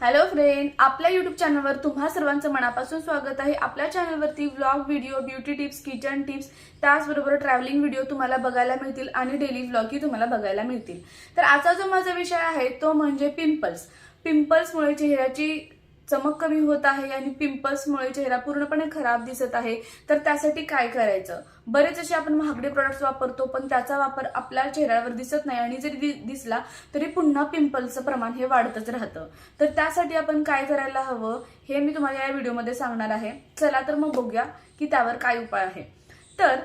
Hello friend आपल्या YouTube चॅनलवर तुम्हा सर्वांचं मनापासून स्वागत आहे. आपल्या चॅनलवरती vlog video beauty tips kitchen tips त्याचबरोबर ट्रॅव्हलिंग व्हिडिओ तुम्हाला बघायला मिळतील आणि डेली व्लॉगही तुम्हाला बघायला मिळतील. तर आजचा जो माझा विषय आहे तो म्हणजे पिंपल्स पिंपल्समुळे चेहऱ्याची चमक कमी होत आहे आणि पिंपल्समुळे चेहरा पूर्णपणे खराब दिसत आहे. तर त्यासाठी काय करायचं? बरेच असे आपण महागडे प्रोडक्ट्स वापरतो पण त्याचा वापर आपल्या चेहऱ्यावर दिसत नाही आणि जरी दिसला तरी पुन्हा पिंपल्सचं प्रमाण हे वाढतच राहतं. तर त्यासाठी आपण काय करायला हवं हे मी तुम्हाला या व्हिडिओमध्ये सांगणार आहे. चला तर मग बघूया की त्यावर काय उपाय आहे. तर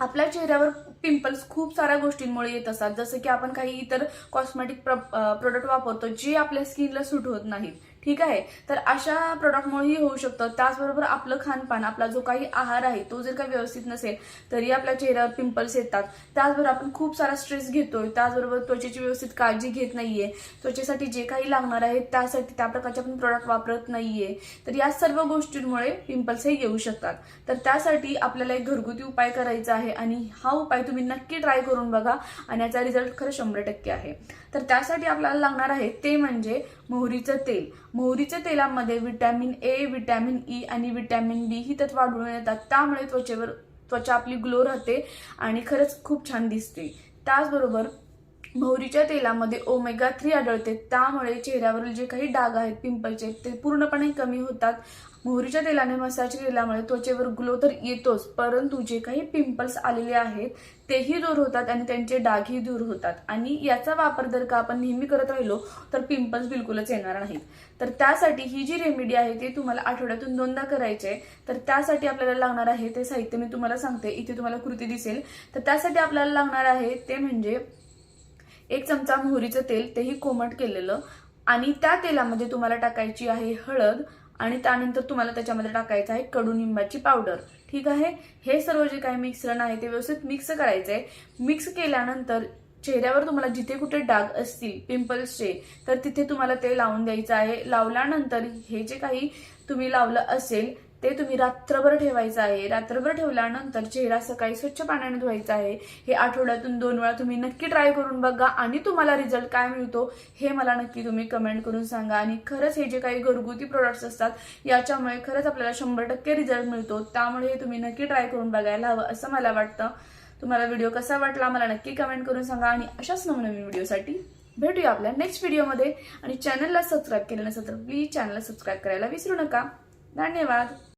आपल्या चेहऱ्यावर पिंपल्स खूप साऱ्या गोष्टींमुळे येत असतात. जसं की आपण काही इतर कॉस्मेटिक प्रोडक्ट वापरतो जे आपल्या स्किनला सूट होत नाहीत. ठीक आहे? तर अशा प्रोडक्टमुळेही होऊ शकतं. त्याचबरोबर आपलं खानपान आपला जो काही आहार आहे तो जर काही व्यवस्थित नसेल तरी आपल्या चेहऱ्यावर पिंपल्स येतात. त्याचबरोबर आपण खूप सारा स्ट्रेस घेतोय. त्याचबरोबर त्वचेची व्यवस्थित काळजी घेत नाहीये. त्वचेसाठी जे काही लागणार आहे त्यासाठी त्या प्रकारचे आपण प्रोडक्ट वापरत नाहीये. तर या सर्व गोष्टींमुळे पिंपल्स हे येऊ शकतात. तर त्यासाठी आपल्याला एक घरगुती उपाय करायचा आहे आणि हा उपाय तुम्ही नक्की ट्राय करून बघा आणि याचा रिझल्ट खरं शंभर टक्के आहे. तर त्यासाठी आपल्याला लागणार आहे ते म्हणजे मोहरीचं तेल. मोहरीच्या तेलामध्ये विटॅमिन ए विटॅमिन ई आणि विटॅमिन बी ही तत्व आढळून येतात. त्यामुळे त्वचेवर त्वचा आपली ग्लो राहते आणि खरंच खूप छान दिसते. त्याचबरोबर मोहरीच्या तेलामध्ये ओमेगा थ्री आढळते. त्यामुळे चेहऱ्यावरील जे काही डाग आहेत पिंपलचे ते पूर्णपणे कमी होतात. मोहरीच्या तेलाने मसाज केल्यामुळे त्वचेवर ग्लो तर येतोच परंतु जे काही पिंपल्स आलेले आहेत तेही दूर होतात आणि त्यांचे डागही दूर होतात. आणि याचा वापर जर का आपण नेहमी करत राहिलो तर पिंपल्स बिलकुलच येणार नाहीत. तर त्यासाठी ही जी रेमेडी आहे ती तुम्हाला आठवड्यातून दोनदा करायची आहे. तर त्यासाठी आपल्याला लागणार आहे ते साहित्य मी तुम्हाला सांगते इथे तुम्हाला कृती दिसेल. तर त्यासाठी आपल्याला लागणार आहे ते म्हणजे एक चमचा मोहरीचं तेल तेही कोमट केलेलं. आणि त्या तेलामध्ये तुम्हाला टाकायची आहे हळद आणि त्यानंतर तुम्हाला त्याच्यामध्ये टाकायचं आहे कडुनिंबाची पावडर. ठीक आहे? हे सर्व जे काही मिश्रण आहे ते व्यवस्थित मिक्स करायचं आहे मिक्स केल्यानंतर चेहऱ्यावर तुम्हाला जिथे कुठे डाग असतील पिंपल्सचे तर तिथे तुम्हाला ते लावून द्यायचं आहे. लावल्यानंतर हे जे काही तुम्ही लावलं असेल ते तुम्ही रात्रभर ठेवायचं आहे. रात्रभर ठेवल्यानंतर चेहरा सकाळी स्वच्छ पाण्याने धुवायचा आहे. हे आठवड्यातून दोन वेळा तुम्ही नक्की ट्राय करून बघा आणि तुम्हाला रिझल्ट काय मिळतो हे मला नक्की तुम्ही कमेंट करून सांगा. आणि खरंच हे जे काही घरगुती प्रोडक्ट्स असतात याच्यामुळे खरंच आपल्याला शंभर टक्के रिझल्ट मिळतो. त्यामुळे हे तुम्ही नक्की ट्राय करून बघायला हवं असं मला वाटतं. तुम्हाला व्हिडिओ कसा वाटला मला नक्की कमेंट करून सांगा आणि अशाच नवनवीन व्हिडिओसाठी भेटूया आपल्या नेक्स्ट व्हिडिओमध्ये आणि चॅनलला सबस्क्राईब केलं नसेल तर प्लीज चॅनलला सबस्क्राईब करायला विसरू नका. धन्यवाद.